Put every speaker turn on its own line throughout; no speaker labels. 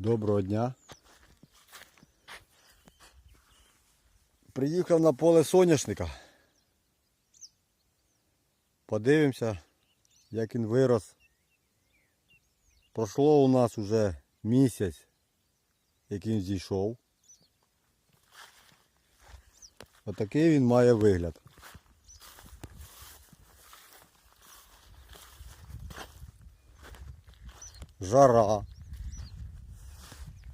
Доброго дня. Приїхав на поле соняшника. Подивимося, як він вирос. Пройшло у нас уже місяць, як він зійшов. Отакий він має вигляд. Жара.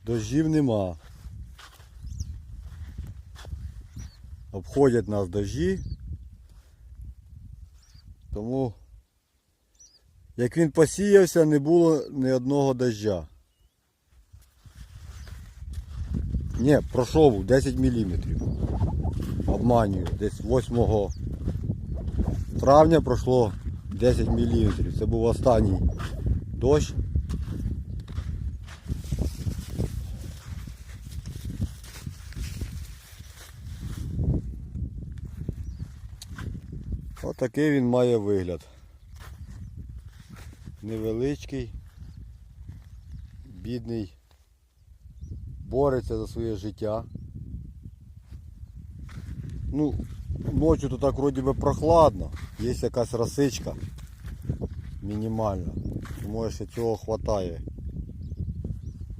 Дождів нема. Обходять нас дожді. Тому як він посіявся, не було ні одного дождя. Ні, пройшов був 10 мм. Обманюю, десь 8 травня пройшло 10 мм. Це був останній дощ. Отакий він має вигляд. Невеличкий, бідний, бореться за своє життя. Ну, ночі то так вроді би прохладно, є якась росичка мінімальна. Тому що цього вистачає.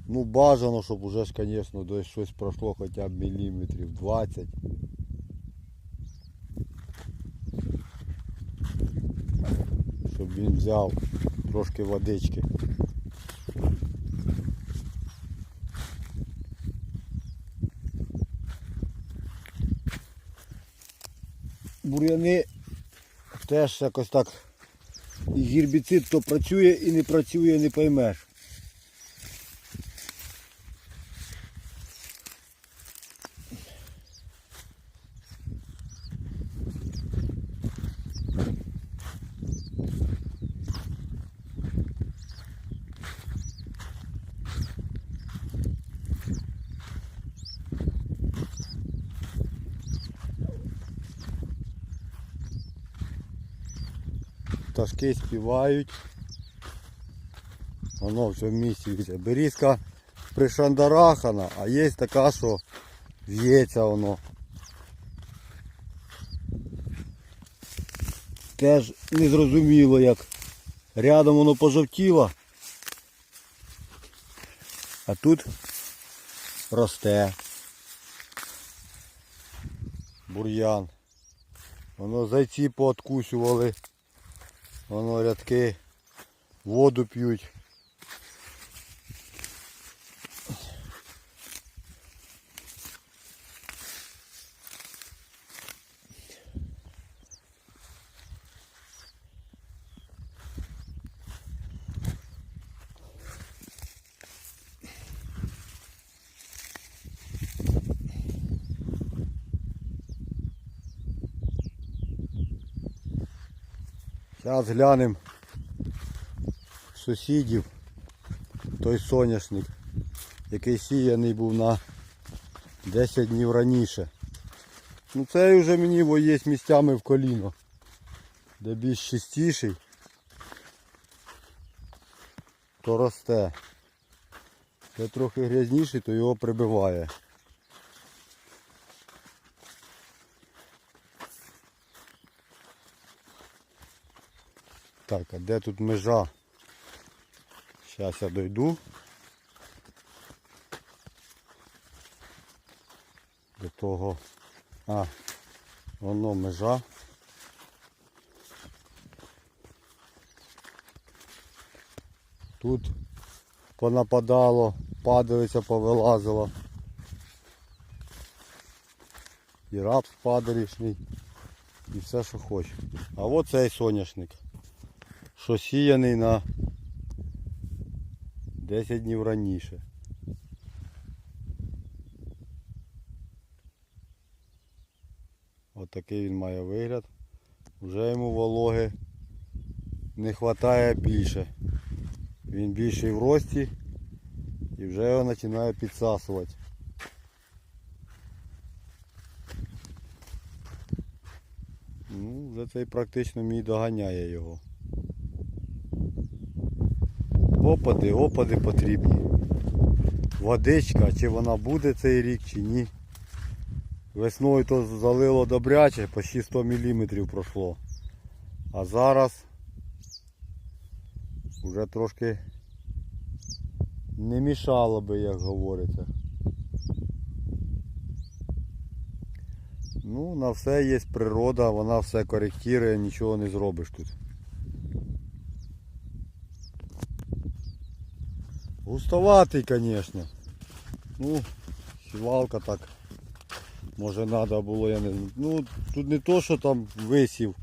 Ну бажано, щоб уже ж, звісно, десь щось пройшло хоча б міліметрів 20. Щоб він взяв трошки водички. Бур'яни теж якось так і гірбіцид то працює і не працює, не поймеш. Пташки співають. Воно в місці. віться. Берізка пришандарахана, а є така, що в'ється воно. Теж незрозуміло як. Рядом воно пожовтіло. А тут росте. Бур'ян. Воно зайці пооткусювали. Воно рядки воду п'ють. Зараз глянемо сусідів той соняшник, який сіяний був на 10 днів раніше. Ну цей вже мені є місцями в коліно, де більш чистіший, то росте. Де трохи грязніший, то його прибиває. Так, а де тут межа? Зараз я дойду. До того. А, воно межа. Тут понападало, падалиця повилазила. І рапс падалішний. І все, що хоче. А от цей соняшник що сіяний на 10 днів раніше. От він має вигляд. Вже йому вологи не вистачає більше. Він більший в рості і вже його починає підсасувати. Ну, вже цей практично мій доганяє його. Опади, опади потрібні. водичка, чи вона буде цей рік, чи ні. Весною то залило добряче, почти 100 мм пройшло. А зараз вже трошки не мішало би, як говориться. Ну, на все є природа, вона все коректує, нічого не зробиш тут. Густоватий, звісно. Ну, сівалка так. Може треба було, я не знаю. Ну, тут не то, що там висів.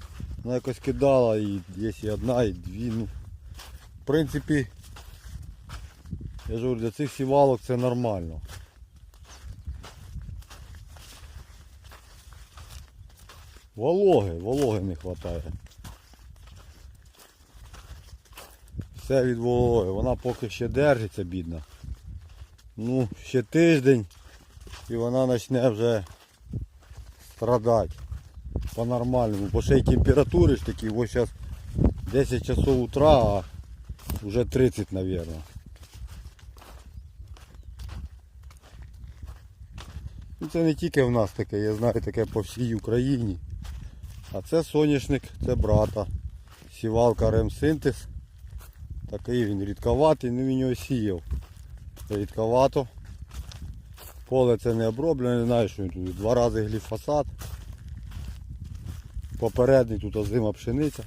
Вона якось кидала і є і одна, і дві. Ну, в принципі, я ж говорю, для цих сівалок це нормально. Вологи, вологи не вистачає. Все від вологи. Вона поки ще держиться, бідна. Ну, ще тиждень і вона почне вже страдати по-нормальному. Бо ще й температури ж такі, ось зараз 10 часов утра, а вже 30, мабуть. Ну, це не тільки в нас таке, я знаю таке по всій Україні. А це соняшник, це брата. Сівалка ремсинтез. Такий він рідковатий, ну він його сіяв. Рідковато. Поле це не оброблене, не знаю, що він тут. Два рази гліфосат. Попередній тут озима пшениця.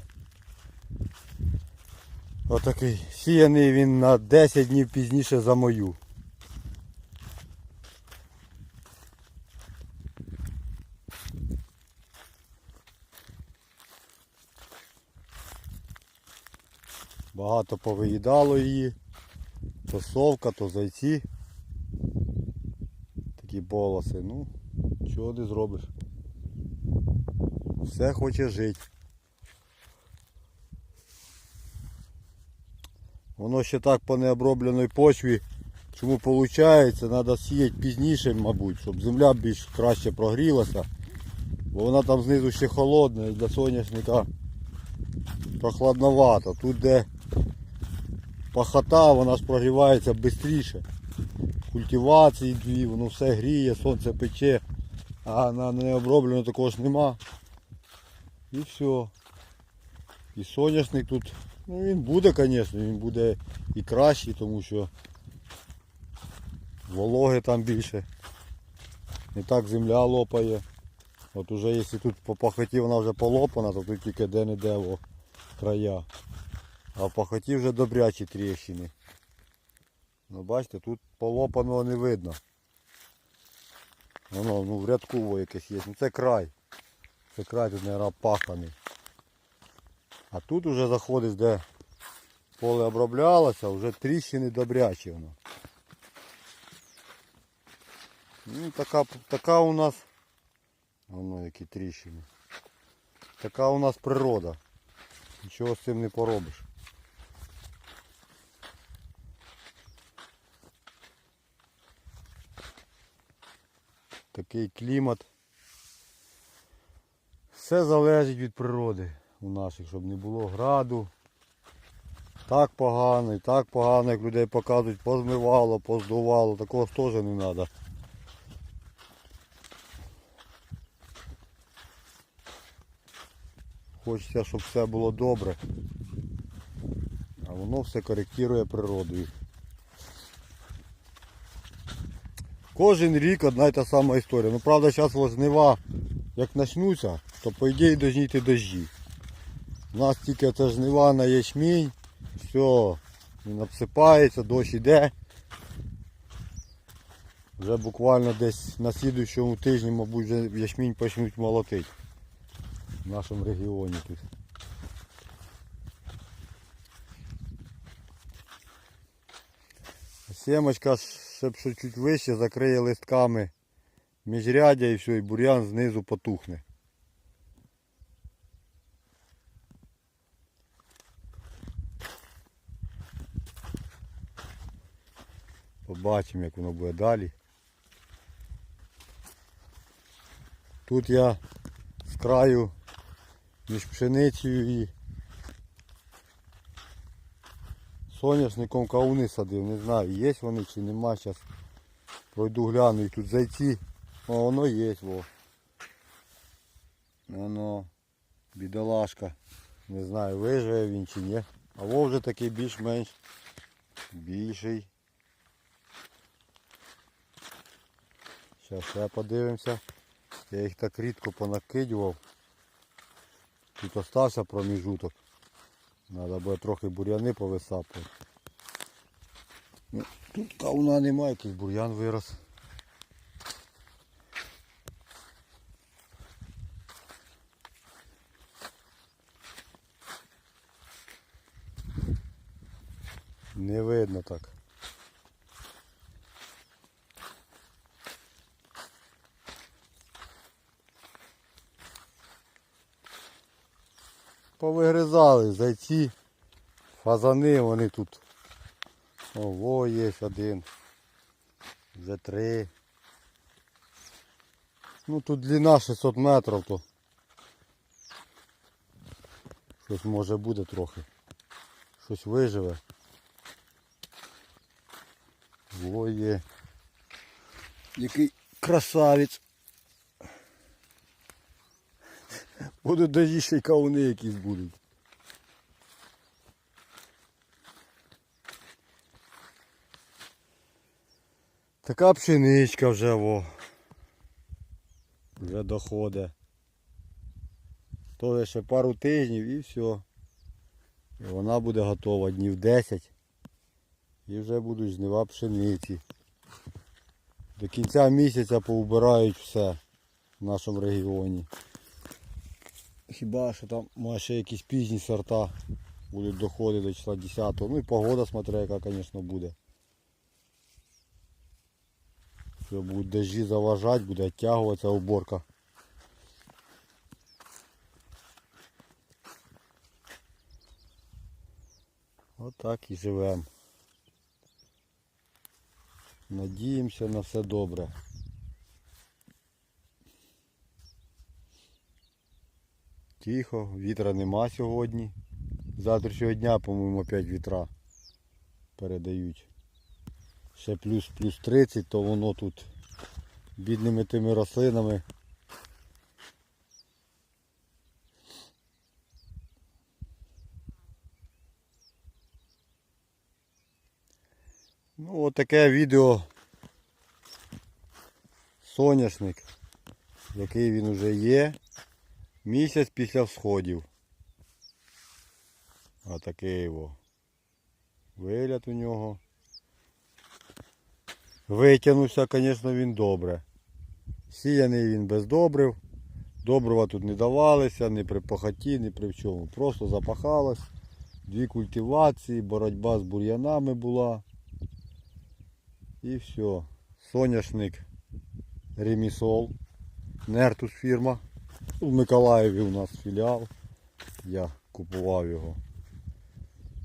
Отакий. Сіяний він на 10 днів пізніше за мою. Багато повиїдало її. То совка, то зайці. Такі полоси. Ну, чого не зробиш. Все хоче жити. Воно ще так по необробленій почві. Чому виходить, треба сіяти пізніше, мабуть, щоб земля більш краще прогрілася. Бо вона там знизу ще холодна і для соняшника прохладновато. Тут де пахота, вона ж прогрівається швидше. Культивації дві, воно все гріє, сонце пече, а на необроблено такого ж нема. І все. І соняшник тут, ну він буде, звісно, він буде і кращий, тому що вологи там більше. Не так земля лопає. От уже якщо тут по пахоті вона вже полопана, то тут тільки де-не-де края. А в пахоті вже добрячі тріщини. Ну бачите, тут полопаного не видно. Воно ну, в рядку якесь є. Ну це край. Це край тут, мабуть, паханий. А тут уже заходиш, де поле оброблялося, вже тріщини добрячі воно. Ну, така, така у нас. Воно які тріщини. Така у нас природа. Нічого з цим не поробиш. Такий клімат. Все залежить від природи у наших, щоб не було граду. Так погано і так погано, як людей показують, позмивало, поздувало, такого теж не треба. Хочеться, щоб все було добре. А воно все коректує природою. Кожен рік одна й та сама історія. Ну правда зараз жнива як почнуться, то по ідеї повинні йти дощі. У нас тільки це жнива на ячмінь, все, він обсипається, дощ іде. Вже буквально десь на слідуючому тижні, мабуть, вже ячмінь почнуть молотити в нашому регіоні тут. Семочка ще б що чуть вище закриє листками міжрядя і все, і бур'ян знизу потухне. Побачимо, як воно буде далі. Тут я з краю між пшеницею і соняшником кауни садив. Не знаю, є вони чи нема зараз. Пройду гляну, і тут зайці. О, воно є, во. Воно, бідолашка. Не знаю, виживе він чи ні. А во вже такий більш-менш більший. Зараз ще подивимося. Я їх так рідко понакидував. Тут остався проміжуток. Треба буде трохи бур'яни повисапувати. Ну, тут кауна немає, якийсь бур'ян вирос. Не видно так. Повигризали зайці, фазани, вони тут. Ого, є один. Вже три. Ну тут длина 600 метрів, то щось може буде трохи. Щось виживе. Во є. Який красавець. Будуть дожі ще й кауни якісь будуть. Така пшеничка вже во. Вже доходить. То ще пару тижнів і все. І вона буде готова днів 10. І вже будуть жнива пшениці. До кінця місяця поубирають все в нашому регіоні. Хіба що там може ще якісь пізні сорта будуть доходити до числа 10. Ну і погода смотря яка, звісно, буде. Що будуть дожді заважати, буде оттягуватися уборка. Отак і живемо. Надіємося на все добре. Тихо, вітра нема сьогодні. Завтрашнього дня, по-моєму, опять вітра передають. Ще плюс плюс 30, то воно тут бідними тими рослинами. Ну, отаке відео соняшник, який він уже є. Місяць після всходів. А такий його вигляд у нього. Витягнувся, звісно, він добре. Сіяний він без добрив. Добрива тут не давалися, ні при пахоті, ні при чому. Просто запахалось. Дві культивації, боротьба з бур'янами була. І все. Соняшник Ремісол. Нертус фірма. В Миколаєві у нас філіал. Я купував його.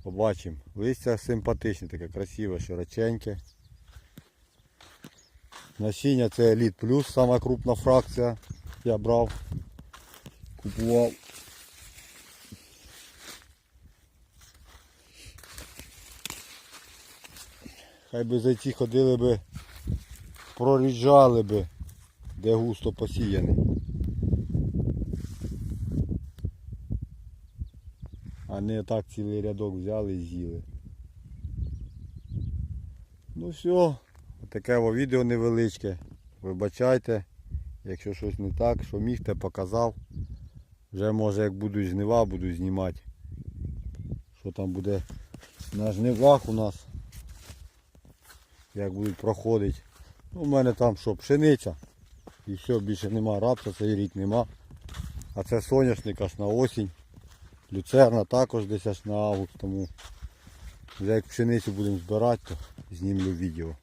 Побачимо. Листя симпатичне, таке красиве, широченьке. Насіння це Elite Plus, сама крупна фракція. Я брав, купував. Хай би зайці ходили би, проріджали би, де густо посіяний. А не так цілий рядок взяли і з'їли. Ну все, таке відео невеличке. Вибачайте, якщо щось не так, що міг, те показав. Вже може як будуть жнива, буду знімати. Що там буде на жнивах у нас. Як будуть проходити. Ну, у мене там що, пшениця. І все, більше нема рапса, цей рік нема. А це соняшник аж на осінь. Люцерна також десь аж на август, тому вже як пшеницю будемо збирати, то знімлю відео.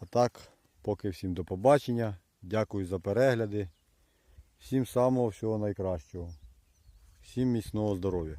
А так, поки всім до побачення. Дякую за перегляди. Всім самого всього найкращого. Всім міцного здоров'я.